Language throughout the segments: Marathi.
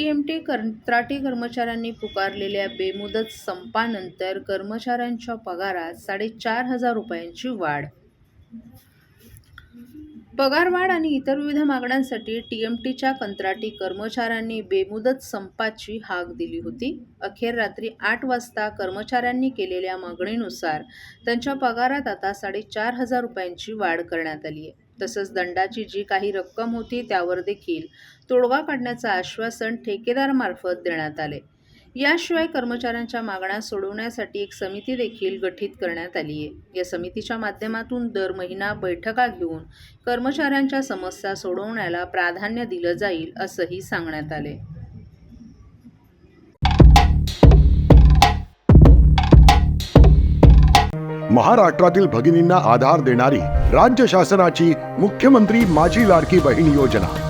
टीएमटी कंत्राटी कर्मचाऱ्यांनी पुकारलेल्या बेमुदत संपानंतर कर्मचाऱ्यांच्या पगारात साडेचार हजार रुपयांची वाढ. पगारवाढ आणि इतर विविध मागण्यांसाठी टीएमटीच्या कंत्राटी कर्मचाऱ्यांनी बेमुदत संपाची हाक दिली होती. अखेर रात्री आठ वाजता कर्मचाऱ्यांनी केलेल्या मागणीनुसार त्यांच्या पगारात आता साडेचार हजार रुपयांची वाढ करण्यात आली आहे. तसंच दंडाची जी काही रक्कम होती त्यावर देखील तोडगा काढण्याचं आश्वासन ठेकेदारामार्फत देण्यात आले. याशिवाय कर्मचाऱ्यांच्या मागण्या सोडवण्यासाठी एक समिती देखील गठीत करण्यात आली आहे. या समितीच्या माध्यमातून दर महिना बैठका घेऊन कर्मचाऱ्यांच्या समस्या सोडवण्याला प्राधान्य दिलं जाईल असंही सांगण्यात आले. महाराष्ट्रातील भगिनींना आधार देणारी राज्य शासनाची मुख्यमंत्री माझी लाडकी बहीण योजना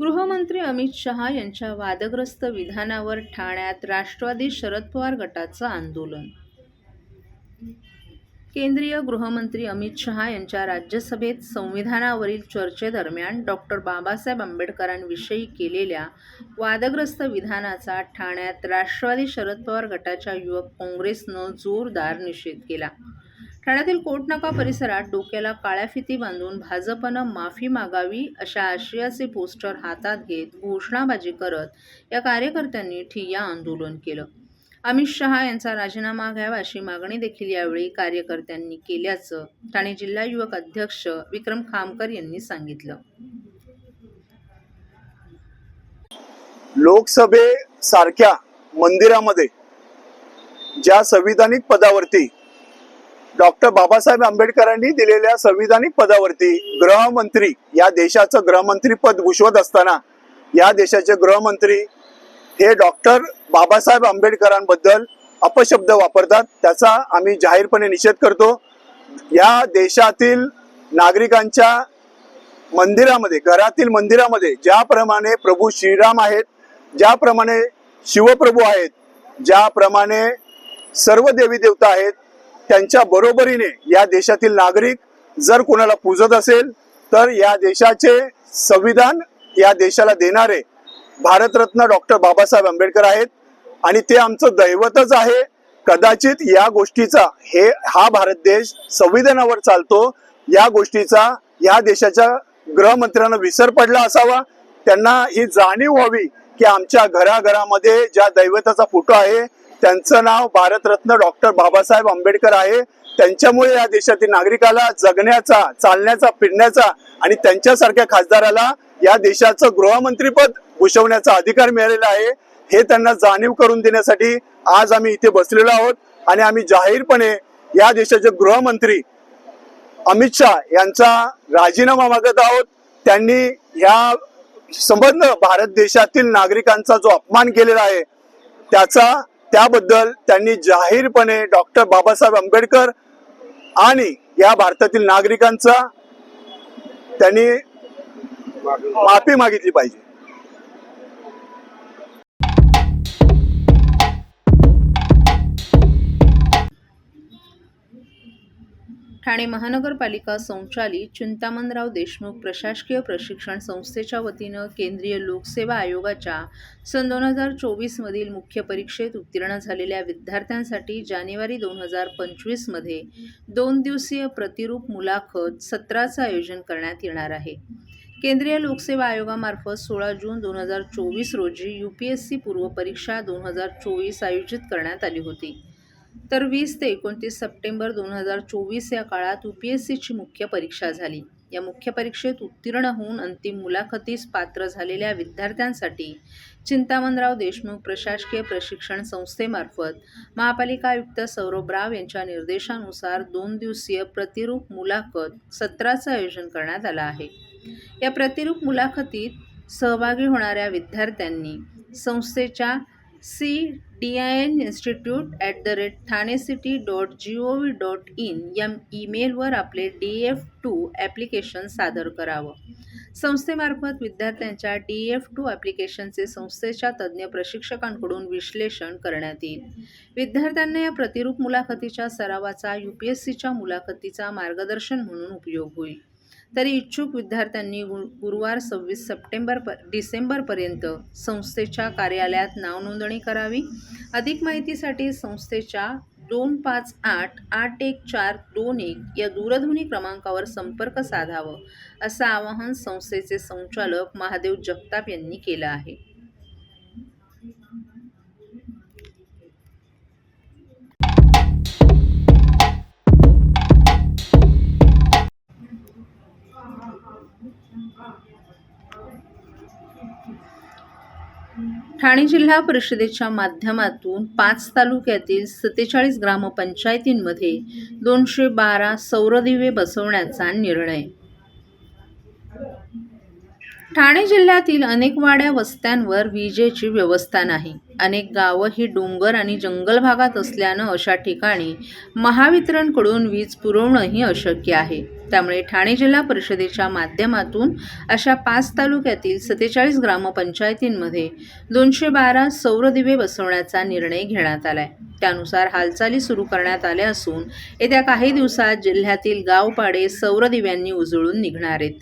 गृहमंत्री अमित शहा यांच्या वादग्रस्त विधानावर ठाण्यात राष्ट्रवादी शरद पवार गटाचं आंदोलन. केंद्रीय गृहमंत्री अमित शहा यांच्या राज्यसभेत संविधानावरील चर्चेदरम्यान डॉक्टर बाबासाहेब आंबेडकरांविषयी केलेल्या वादग्रस्त विधानाचा ठाण्यात राष्ट्रवादी शरद पवार गटाच्या युवक काँग्रेसनं जोरदार निषेध केला. ठाण्यातील कोटनाका परिसरात डोक्याला काळ्या फिती बांधून भाजपनं माफी मागावी अशा आशयाचे पोस्टर हातात घेत घोषणाबाजी करत या कार्यकर्त्यांनी ठिय्या आंदोलन केलं. अमित शहा यांचा राजीनामा घ्यावा अशी मागणी देखील यावेळी कार्यकर्त्यांनी केल्याचं ठाणे जिल्हा युवक अध्यक्ष विक्रम खामकर यांनी सांगितलं. लोकसभेसारख्या मंदिरामध्ये ज्या संविधानिक पदावरती डॉक्टर बाबासाहेब आंबेडकरांनी दिलेल्या संविधानिक पदावरती गृहमंत्री या देशाचं गृहमंत्री पद भूषवत असताना या देशाचे गृहमंत्री हे डॉक्टर बाबासाहेब आंबेडकरांबद्दल अपशब्द वापरतात. त्याचा आम्ही जाहीरपणे निषेध करतो. या देशातील नागरिकांच्या मंदिरामध्ये घरातील मंदिरामध्ये ज्याप्रमाणे प्रभू श्रीराम आहेत ज्याप्रमाणे शिवप्रभू आहेत ज्याप्रमाणे सर्व देवी देवता आहेत त्यांच्या बरोबरीने या देशातील नागरिक जर कोणाला पूजत असेल तर या देशाचे संविधान या देशाला देणारे भारतरत्न डॉक्टर बाबासाहेब आंबेडकर आहेत. आणि ते आमचं दैवतच आहे. कदाचित या गोष्टीचा हे हा भारत देश संविधानावर चालतो. या गोष्टीचा या देशाच्या गृहमंत्र्यांना विसर पडला असावा. त्यांना ही जाणीव व्हावी की आमच्या घराघरामध्ये ज्या दैवताचा फोटो आहे त्यांचं नाव भारतरत्न डॉक्टर बाबासाहेब आंबेडकर आहे. त्यांच्यामुळे या देशातील नागरिकाला जगण्याचा चालण्याचा फिरण्याचा आणि त्यांच्यासारख्या खासदाराला या देशाचं गृहमंत्रीपद भूषवण्याचा अधिकार मिळालेला आहे. हे त्यांना जाणीव करून देण्यासाठी आज आम्ही इथे बसलेलो आहोत आणि आम्ही जाहीरपणे या देशाचे गृहमंत्री अमित शहा यांचा राजीनामा मागत आहोत. त्यांनी ह्या संबंध भारत देशातील नागरिकांचा जो अपमान केलेला आहे त्याचा त्याबद्दल त्यांनी जाहीरपणे डॉक्टर बाबासाहेब आंबेडकर आणि या भारतातील नागरिकांचा त्यांनी माफी मागितली पाहिजे. ठाणे महानगरपालिका संचालित चिंतामणराव देशमुख प्रशासकीय प्रशिक्षण संस्थेच्या वतीनं केंद्रीय लोकसेवा आयोगाच्या सन दोन हजार चोवीसमधील मुख्य परीक्षेत उत्तीर्ण झालेल्या विद्यार्थ्यांसाठी जानेवारी दोन हजार पंचवीसमध्ये दोन दिवसीय प्रतिरूप मुलाखत सत्राचं आयोजन करण्यात येणार आहे. केंद्रीय लोकसेवा आयोगामार्फत सोळा जून दोन हजार चोवीस रोजी यू पी एस सी पूर्वपरीक्षा दोन हजार चोवीस आयोजित करण्यात आली होती. तर वीस ते एकोणतीस सप्टेंबर दोन हजार चोवीस या काळात यू पी एस सीची मुख्य परीक्षा झाली. या मुख्य परीक्षेत उत्तीर्ण होऊन अंतिम मुलाखतीस पात्र झालेल्या विद्यार्थ्यांसाठी चिंतामणराव देशमुख प्रशासकीय प्रशिक्षण संस्थेमार्फत महापालिका आयुक्त सौरभ राव यांच्या निर्देशानुसार दोन दिवसीय प्रतिरूप मुलाखत सत्राचं आयोजन करण्यात आलं आहे. या प्रतिरूप मुलाखतीत सहभागी होणाऱ्या विद्यार्थ्यांनी संस्थेच्या C D I N institute at the rate Thane city dot G O V dot in या ईमेलवर आपले डी एफ टू ॲप्लिकेशन सादर करावं. संस्थेमार्फत विद्यार्थ्यांच्या डी एफ टू ॲप्लिकेशनचे संस्थेच्या तज्ज्ञ प्रशिक्षकांकडून विश्लेषण करण्यात येईल. विद्यार्थ्यांना या प्रतिरूप मुलाखतीच्या सरावाचा यू पी एस सीच्या मुलाखतीचा मार्गदर्शन म्हणून उपयोग होईल. तरी इच्छुक विद्यार्थ्यांनी गु गुरुवार सव्वीस सप्टेंबर प डिसेंबरपर्यंत संस्थेच्या कार्यालयात नावनोंदणी करावी. अधिक माहितीसाठी संस्थेच्या दोन पाच आठ आठ एक चार दोन एक या दूरध्वनी क्रमांकावर संपर्क साधावं असं आवाहन संस्थेचे संचालक महादेव जगताप यांनी केलं आहे. ठाणे जिल्हा परिषदेच्या माध्यमातून पाच तालुक्यातील सत्तेचाळीस ग्रामपंचायतींमध्ये दोनशे बारा सौरदिवे बसवण्याचा निर्णय. ठाणे जिल्ह्यातील अनेक वाड्या वस्त्यांवर विजेची व्यवस्था नाही. अनेक गावं ही डोंगर आणि जंगल भागात असल्यानं अशा ठिकाणी महावितरणकडून वीज पुरवणंही अशक्य आहे. त्यामुळे ठाणे जिल्हा परिषदेच्या माध्यमातून अशा पाच तालुक्यातील सत्तेचाळीस ग्रामपंचायतींमध्ये दोनशे बारा सौरदिवे बसवण्याचा निर्णय घेण्यात आलाय. त्यानुसार हालचाली सुरू करण्यात आल्या असून येत्या काही दिवसात जिल्ह्यातील गावपाडे सौरदिव्यांनी उजळून निघणार आहेत.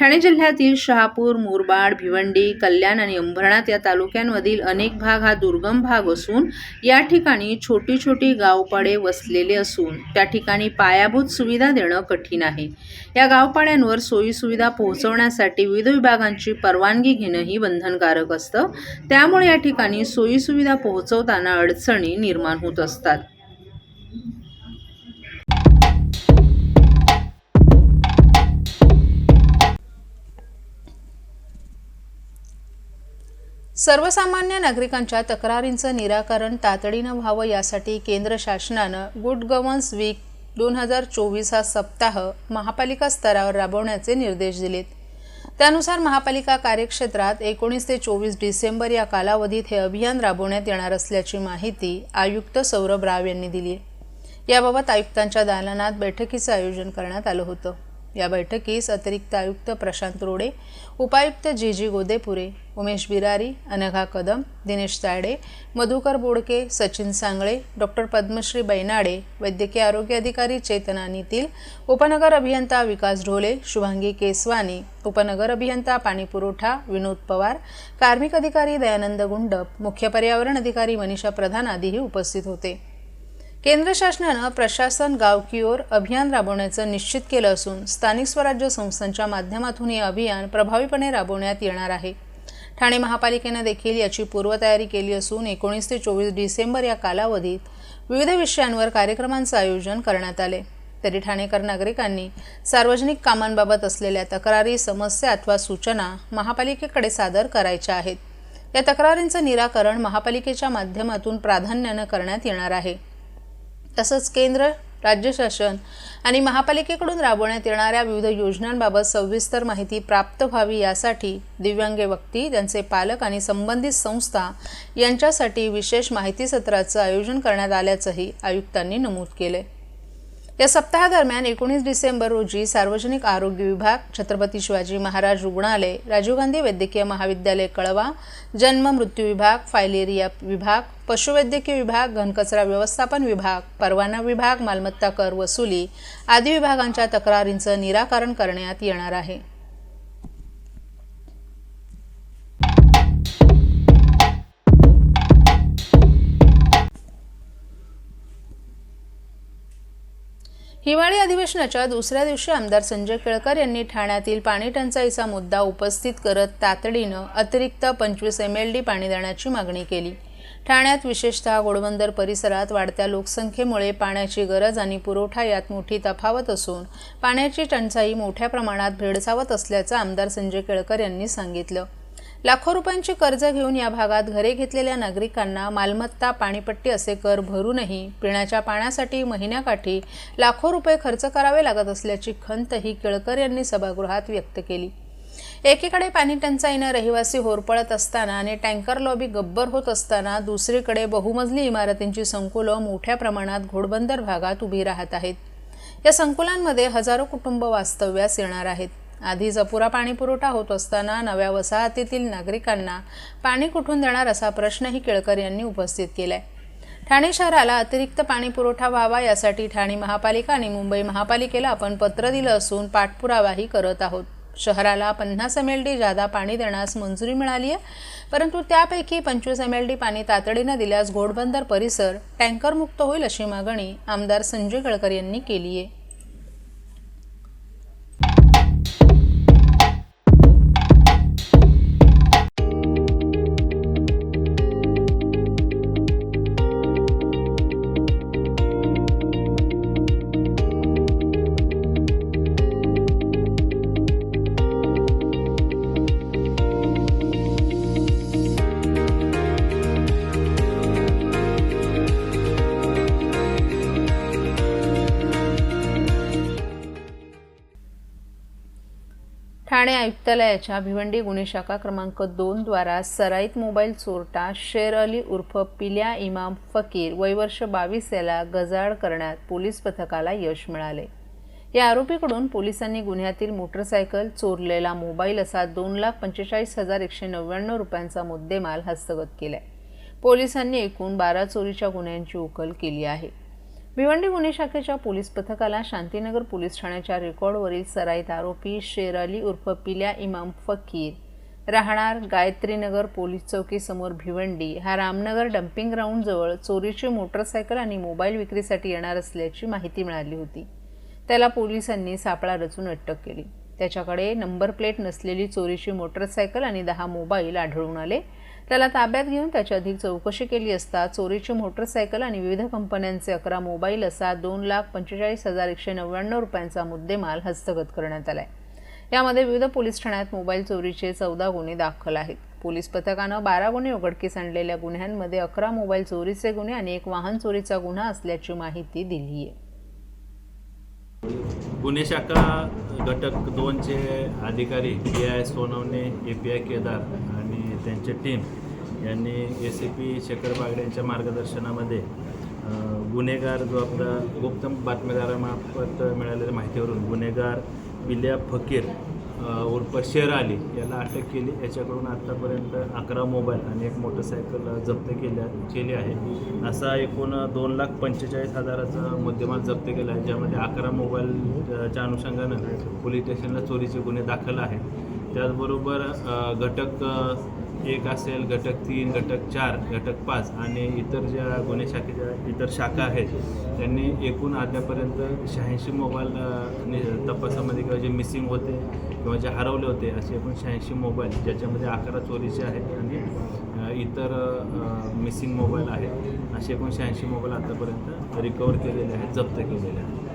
ठाणे जिल्ह्यातील शहापूर मुरबाड भिवंडी कल्याण आणि अंबरनाथ या तालुक्यांमधील अनेक भाग हा दुर्गम भाग असून या ठिकाणी छोटी छोटी गावपाडे वसलेले असून त्या ठिकाणी पायाभूत सुविधा देणं कठीण आहे. या गावपाड्यांवर सोयीसुविधा पोहोचवण्यासाठी विविध विभागांची परवानगी घेणंही बंधनकारक असतं. त्यामुळे या ठिकाणी सोयीसुविधा पोहोचवताना अडचणी निर्माण होत असतात. सर्वसामान्य नागरिकांच्या तक्रारींचं निराकरण तातडीनं व्हावं यासाठी केंद्र शासनानं गुड गव्हर्न्स वीक दोन हजार चोवीस हा सप्ताह महापालिका स्तरावर राबवण्याचे निर्देश दिलेत. त्यानुसार महापालिका कार्यक्षेत्रात एकोणीस ते चोवीस डिसेंबर या कालावधीत हे अभियान राबवण्यात येणार असल्याची माहिती आयुक्त सौरभ राव यांनी दिली आहे याबाबत आयुक्तांच्या दालनात बैठकीचं आयोजन करण्यात आलं होतं. या बैठकीस अतिरिक्त आयुक्त प्रशांत रोडे उपायुक्त G G Godepure Umesh Birari Anagha Kadam Dinesh Tayade Madhukar Bodke Sachin Sangle doctor Padmashri Bainade वैद्यकीय आरोग्य अधिकारी चेतना नितील उपनगर अभियंता विकास ढोले शुभांगी केसवानी उपनगर अभियंता पाणीपुरवठा विनोद पवार कार्मिक अधिकारी दयानंद गुंडप मुख्य पर्यावरण अधिकारी मनीषा प्रधान आदीही उपस्थित होते. केंद्र शासनानं प्रशासन गाव की ओर अभियान राबवण्याचं निश्चित केलं असून स्थानिक स्वराज्य संस्थांच्या माध्यमातून हे अभियान प्रभावीपणे राबवण्यात येणार आहे. ठाणे महापालिकेनं देखील याची पूर्वतयारी केली असून एकोणीस ते चोवीस डिसेंबर या कालावधीत विविध विषयांवर कार्यक्रमांचं आयोजन करण्यात आले. तरी ठाणेकर नागरिकांनी सार्वजनिक कामांबाबत असलेल्या तक्रारी समस्या अथवा सूचना महापालिकेकडे सादर करायच्या आहेत. या तक्रारींचं निराकरण महापालिकेच्या माध्यमातून प्राधान्यानं करण्यात येणार आहे. तसंच केंद्र राज्य शासन आणि महापालिकेकडून राबवण्यात येणाऱ्या विविध योजनांबाबत सविस्तर माहिती प्राप्त व्हावी यासाठी दिव्यांग व्यक्ती त्यांचे पालक आणि संबंधित संस्था यांच्यासाठी विशेष माहिती सत्राचं आयोजन करण्यात आल्याचंही आयुक्तांनी नमूद केलं या सप्ताहादरम्यान एकोणीस डिसेंबर रोजी सार्वजनिक आरोग्य विभाग छत्रपती शिवाजी महाराज रुग्णालय राजीव गांधी वैद्यकीय महाविद्यालय कळवा जन्म मृत्यू विभाग फायलेरिया विभाग पशुवैद्यकीय विभाग घनकचरा व्यवस्थापन विभाग परवाना विभाग मालमत्ता कर वसुली आदी विभागांच्या तक्रारींचं निराकरण करण्यात येणार आहे. हिवाळी अधिवेशनाच्या दुसऱ्या दिवशी आमदार संजय केळकर यांनी ठाण्यातील पाणी टंचाईचा मुद्दा उपस्थित करत तातडीनं अतिरिक्त पंचवीस एम एल डी पाणी देण्याची मागणी केली. ठाण्यात विशेषतः गोडबंदर परिसरात वाढत्या लोकसंख्येमुळे पाण्याची गरज आणि पुरवठा यात मोठी तफावत असून पाण्याची टंचाई मोठ्या प्रमाणात भेडसावत असल्याचं आमदार संजय केळकर यांनी सांगितलं. लाखो रुपयांची कर्ज घेऊन या भागात घरे घेतलेल्या नागरिकांना मालमत्ता पाणीपट्टी असे कर भरूनही पिण्याच्या पाण्यासाठी महिन्याकाठी लाखो रुपये खर्च करावे लागत असल्याची खंतही केळकर यांनी सभागृहात व्यक्त केली. एकीकडे पाणी टंचाईनं रहिवासी होरपळत असताना आणि टँकर लॉबी गब्बर होत असताना दुसरीकडे बहुमजली इमारतींची संकुलं मोठ्या प्रमाणात घोडबंदर भागात उभी राहत आहेत. या संकुलांमध्ये हजारो कुटुंब वास्तव्यास येणार आहेत. आधीच अपुरा पाणी पुरवठा होत असताना नव्या वसाहतीतील नागरिकांना पाणी कुठून देणार असा प्रश्नही केळकर यांनी उपस्थित केलाय. ठाणे शहराला अतिरिक्त पाणी पुरवठा व्हावा यासाठी ठाणे महापालिका आणि मुंबई महापालिकेला आपण पत्र दिलं असून पाठपुरावाही करत आहोत. शहराला पन्नास एम एल डी जादा पाणी देण्यास मंजुरी मिळाली आहे परंतु त्यापैकी पंचवीस एम एल डी पाणी तातडीनं दिल्यास घोडबंदर परिसर टँकरमुक्त होईल अशी मागणी आमदार संजय गडकर यांनी केली आहे. आयुक्तालयाच्या भिवंडी गुन्हे शाखा क्रमांक दोन द्वारा सराईत मोबाईल चोरटा शेर अली उर्फ पिल्या इमाम फकीर वयवर्ष बावीस याला गजाड करण्यात पोलीस पथकाला यश मिळाले. या आरोपीकडून पोलिसांनी गुन्ह्यातील मोटरसायकल चोरलेला मोबाईल असा दोन लाख पंचेचाळीस हजार एकशे नव्याण्णव रुपयांचा मुद्देमाल हस्तगत केलाय. पोलिसांनी एकूण बारा चोरीच्या गुन्ह्यांची उकल केली आहे. भिवंडी गुन्हे शाखेच्या पोलीस पथकाला शांतीनगर पोलीस ठाण्याच्या रेकॉर्डवरील सराईत आरोपी शेर अली उर्फ पिल्या इमाम फकीर. राहणार गायत्रीनगर पोलीस चौकीसमोर भिवंडी. हा रामनगर डम्पिंग ग्राउंडजवळ चोरीची मोटरसायकल आणि मोबाईल विक्रीसाठी येणार असल्याची माहिती मिळाली होती. त्याला पोलिसांनी सापळा रचून अटक केली. त्याच्याकडे नंबर प्लेट नसलेली चोरीची मोटरसायकल आणि दहा मोबाईल आढळून आले. त्याला ताब्यात घेऊन त्याची अधिक चौकशी केली असता चोरीची मोटरसायकल आणि विविध कंपन्यांचे अकरा मोबाईल असा दोन लाख पंचेचाळीस हजार एकशे नव्याण्णव रुपयांचा मुद्देमाल हस्तगत करण्यात आलाय. यामध्ये विविध पोलीस ठाण्यात मोबाईल चोरीचे चौदा गुन्हे दाखल आहेत. पोलीस पथकानं बारा गुन्हे उघडकीस आणलेल्या गुन्ह्यांमध्ये अकरा मोबाईल चोरीचे गुन्हे आणि एक वाहन चोरीचा गुन्हा असल्याची माहिती दिली आहे गुन्हे शाखा घटक दोनचे अधिकारी P I Sonawane A P I Kedar त्यांचे टीम यांनी A C P Shekhar Bagde यांच्या मार्गदर्शनामध्ये गुन्हेगार जो आपला गुप्त बातमीदारामार्फत मिळालेल्या माहितीवरून गुन्हेगार बिल्या फकीर उर्फ शेर अली याला अटक केली. याच्याकडून आत्तापर्यंत अकरा मोबाईल आणि एक मोटरसायकल जप्त केल्या केली आहे. असा एकूण दोन लाख पंचेचाळीस हजाराचा मुद्देमाल जप्त केला आहे ज्यामध्ये अकरा मोबाईलच्या अनुषंगानं पोलीस स्टेशनला चोरीचे गुन्हे दाखल आहेत. त्याचबरोबर घटक एक असेल घटक तीन घटक चार घटक पाच आणि इतर ज्या गुन्हे शाखेच्या इतर शाखा आहेत त्यांनी एकूण आतापर्यंत शहाऐंशी मोबाईल तपासामध्ये किंवा जे मिसिंग होते किंवा जे हरवले होते असे एकूण शहाऐंशी मोबाईल ज्याच्यामध्ये अकरा चोरीचे आहेत आणि इतर मिसिंग मोबाईल आहेत असे एकूण शहाऐंशी मोबाईल आतापर्यंत रिकवर केलेले आहेत जप्त केलेले आहेत.